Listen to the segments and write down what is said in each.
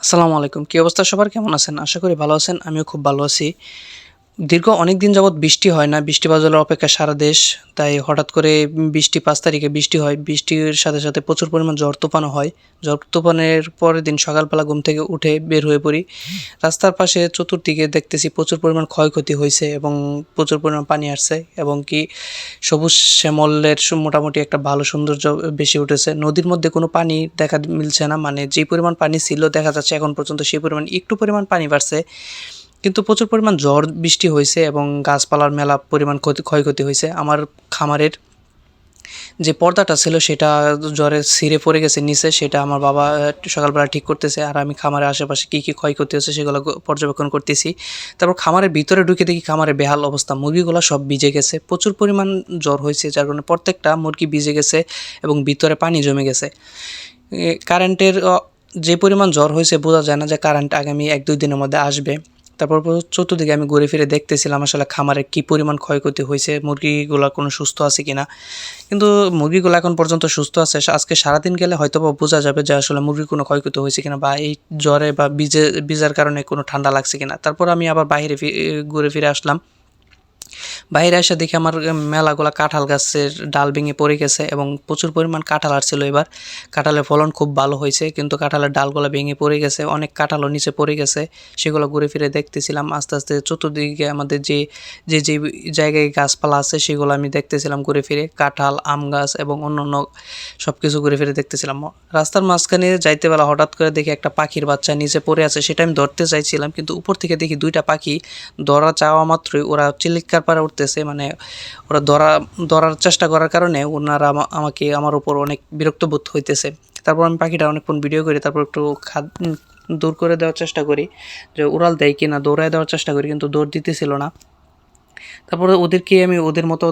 আসসালামু আলাইকুম। কী অবস্থা সবার? কেমন আছেন? আশা করি ভালো আছেন। আমিও খুব ভালো আছি। দীর্ঘ অনেক দিন যাবৎ বৃষ্টি হয় না। বৃষ্টি বাদলের অপেক্ষা সারা দেশ। তাই হঠাৎ করে বৃষ্টি পাঁচ তারিখে বৃষ্টি হয়। বৃষ্টির সাথে সাথে প্রচুর পরিমাণ জ্বর তুফানও হয়। জ্বর তুফানের পরের দিন সকালবেলা ঘুম থেকে উঠে বের হয়ে পড়ি। রাস্তার পাশে চতুর্দিকে দেখতেছি প্রচুর পরিমাণ ক্ষয়ক্ষতি হয়েছে এবং প্রচুর পরিমাণ পানি আসছে এবং কি সবুজ শ্যামলের মোটামুটি একটা ভালো সৌন্দর্য বেশি উঠেছে। নদীর মধ্যে কোনো পানি দেখা মিলছে না। মানে যে পরিমাণ পানি ছিল দেখা যাচ্ছে এখন পর্যন্ত সেই পরিমাণ একটু পরিমাণ পানি বাড়ছে। কিন্তু প্রচুর পরিমাণ ঝড় বৃষ্টি হয়েছে এবং গাছপালার মেলা পরিমাণ ক্ষতি ক্ষয়ক্ষতি হয়েছে। আমার খামারের যে পর্দাটা ছিল, সেটা জ্বরে ছিঁড়ে পড়ে গেছে নিচে। সেটা আমার বাবা সকালবেলা ঠিক করতেছে। আর আমি খামারের আশেপাশে কী কী ক্ষয়ক্ষতি হচ্ছে সেগুলো পর্যবেক্ষণ করতেছি। তারপর খামারের ভিতরে ঢুকে দেখি খামারে বেহাল অবস্থা। মুরগিগুলো সব ভিজে গেছে। প্রচুর পরিমাণ জ্বর হয়েছে, যার কারণে প্রত্যেকটা মুরগি ভিজে গেছে এবং ভিতরে পানি জমে গেছে। কারেন্টের যে পরিমাণ জ্বর হয়েছে, বোঝা যায় না যে কারেন্ট আগামী এক দুই দিনের মধ্যে আসবে। তারপর চতুর্দিকে আমি ঘুরে ফিরে দেখতেছিলাম আসলে খামারের কী পরিমাণ ক্ষয়ক্ষতি হয়েছে, মুরগিগুলো কোনো সুস্থ আছে কিনা। কিন্তু মুরগিগুলো এখন পর্যন্ত সুস্থ আছে। আজকে সারাদিন গেলে হয়তো বা বোঝা যাবে যে আসলে মুরগি কোনো ক্ষয়ক্ষতি হয়েছে কিনা বা এই জ্বরে বা বীজে বীজার কারণে কোনো ঠান্ডা লাগছে কিনা। তারপর আমি আবার বাইরে ঘুরে ফিরে আসলাম। বাইরে এসে দেখি আমার মেলাগুলা কাঁঠাল গাছের ডাল ভেঙে পড়ে গেছে এবং প্রচুর পরিমাণ কাঁঠাল আসছিল এবার। কাঁঠালের ফলন খুব ভালো হয়েছে, কিন্তু কাঁঠালের ডালগুলো ভেঙে পড়ে গেছে, অনেক কাঁঠালও নিচে পড়ে গেছে। সেগুলো ঘুরে ফিরে দেখতেছিলাম, আস্তে আস্তে চতুর্দিকে আমাদের যে যে যে জায়গায় গাছপালা আছে সেগুলো আমি দেখতেছিলাম ঘুরে ফিরে। কাঁঠাল, আম গাছ এবং অন্য অন্য সব কিছু ঘুরে ফিরে দেখতেছিলাম। রাস্তার মাঝখানে যাইতে বেলা হঠাৎ করে দেখি একটা পাখির বাচ্চা নিচে পড়ে আছে, সেটা আমি ধরতে চাইছিলাম, কিন্তু উপর থেকে দেখি দুইটা পাখি ধরা চাওয়া মাত্রই ওরা চিল্লিকার পাড়ে উঠতেছে মানে ওরা ধরা, ধরার চেষ্টা করার কারণে ওনারা আমা- আমাকে, আমার উপর অনেক বিরক্ত বোধ হইতেছে। তারপর আমি পাখিটা অনেকক্ষণ ভিডিও করি, তারপর একটু খাদ দূর করে দেওয়ার চেষ্টা করি, যে উড়াল দেয় কিনা, দৌড়ায় দেওয়ার চেষ্টা করি, কিন্তু দৌড় দিতেছিল না। তারপরে ওদেরকে আমি ওদের মতো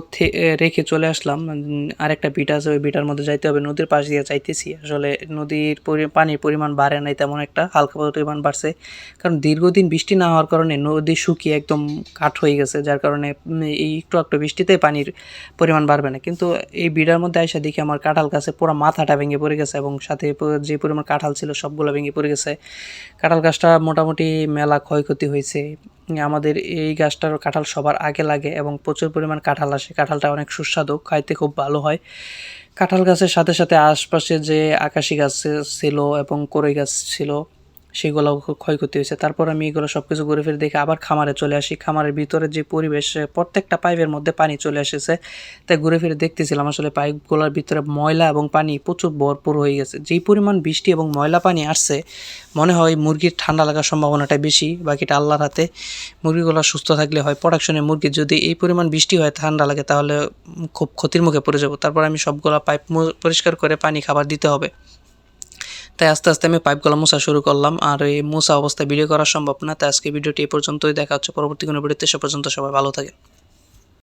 রেখে চলে আসলাম। উম, আরেকটা বিট আছে ওই বিটার মধ্যে যাইতে হবে। নদীর পাশ দিয়ে যাইতেছি। আসলে নদীর পানির পরিমাণ বাড়ে নাই তেমন একটা হালকা পরিমাণ বাড়ছে। কারণ দীর্ঘদিন বৃষ্টি না হওয়ার কারণে নদী শুকিয়ে একদম কাঠ হয়ে গেছে যার কারণে এই একটু একটু বৃষ্টিতে পানির পরিমাণ বাড়বে না। কিন্তু এই বিড়ার মধ্যে আইসা দেখি আমার কাঁঠাল গাছে পুরো মাথাটা ভেঙে পড়ে গেছে এবং সাথে যে পরিমাণ কাঁঠাল ছিল সবগুলো ভেঙে পড়ে গেছে। কাঁঠাল গাছটা মোটামুটি মেলা ক্ষয়ক্ষতি হয়েছে। আমাদের এই গাছটার কাঁঠাল সবার আগে লাগে এবং প্রচুর পরিমাণ কাঁঠাল আসে। কাঁঠালটা অনেক সুস্বাদু, খাইতে খুব ভালো হয়। কাঁঠাল গাছের সাথে সাথে আশপাশে যে আকাশি গাছ ছিল এবং কড়ই গাছ ছিল সেগুলো ক্ষয়ক্ষতি হয়েছে। তারপর আমি এগুলো সব কিছু ঘুরে ফিরে দেখে আবার খামারে চলে আসি। খামারের ভিতরে যে পরিবেশ প্রত্যেকটা পাইপের মধ্যে পানি চলে এসেছে। তাই ঘুরে ফিরে দেখতেছিলাম আসলে পাইপগুলোর ভিতরে ময়লা এবং পানি প্রচুর ভরপুর হয়ে গেছে। যেই পরিমাণ বৃষ্টি এবং ময়লা পানি আসছে, মনে হয় মুরগির ঠান্ডা লাগার সম্ভাবনাটা বেশি, বাকিটা আল্লাহর হাতে। মুরগিগুলো সুস্থ থাকলে হয়। প্রোডাকশনে মুরগির যদি এই পরিমাণ বৃষ্টি হয়, ঠান্ডা লাগে, তাহলে খুব ক্ষতির মুখে পড়ে যাব। তারপর আমি সবগুলো পাইপ পরিষ্কার করে পানি খাবার দিতে হবে। তাই আস্তে আস্তে আমি পাইপ গলা মোছা শুরু করলাম, আর এই মোছা অবস্থায় ভিডিও করা সম্ভব না তাই আজকে ভিডিওটি এ পর্যন্তই, দেখা হচ্ছে পরবর্তী কোনো ভিডিওতে সে পর্যন্ত সবাই ভালো থাকে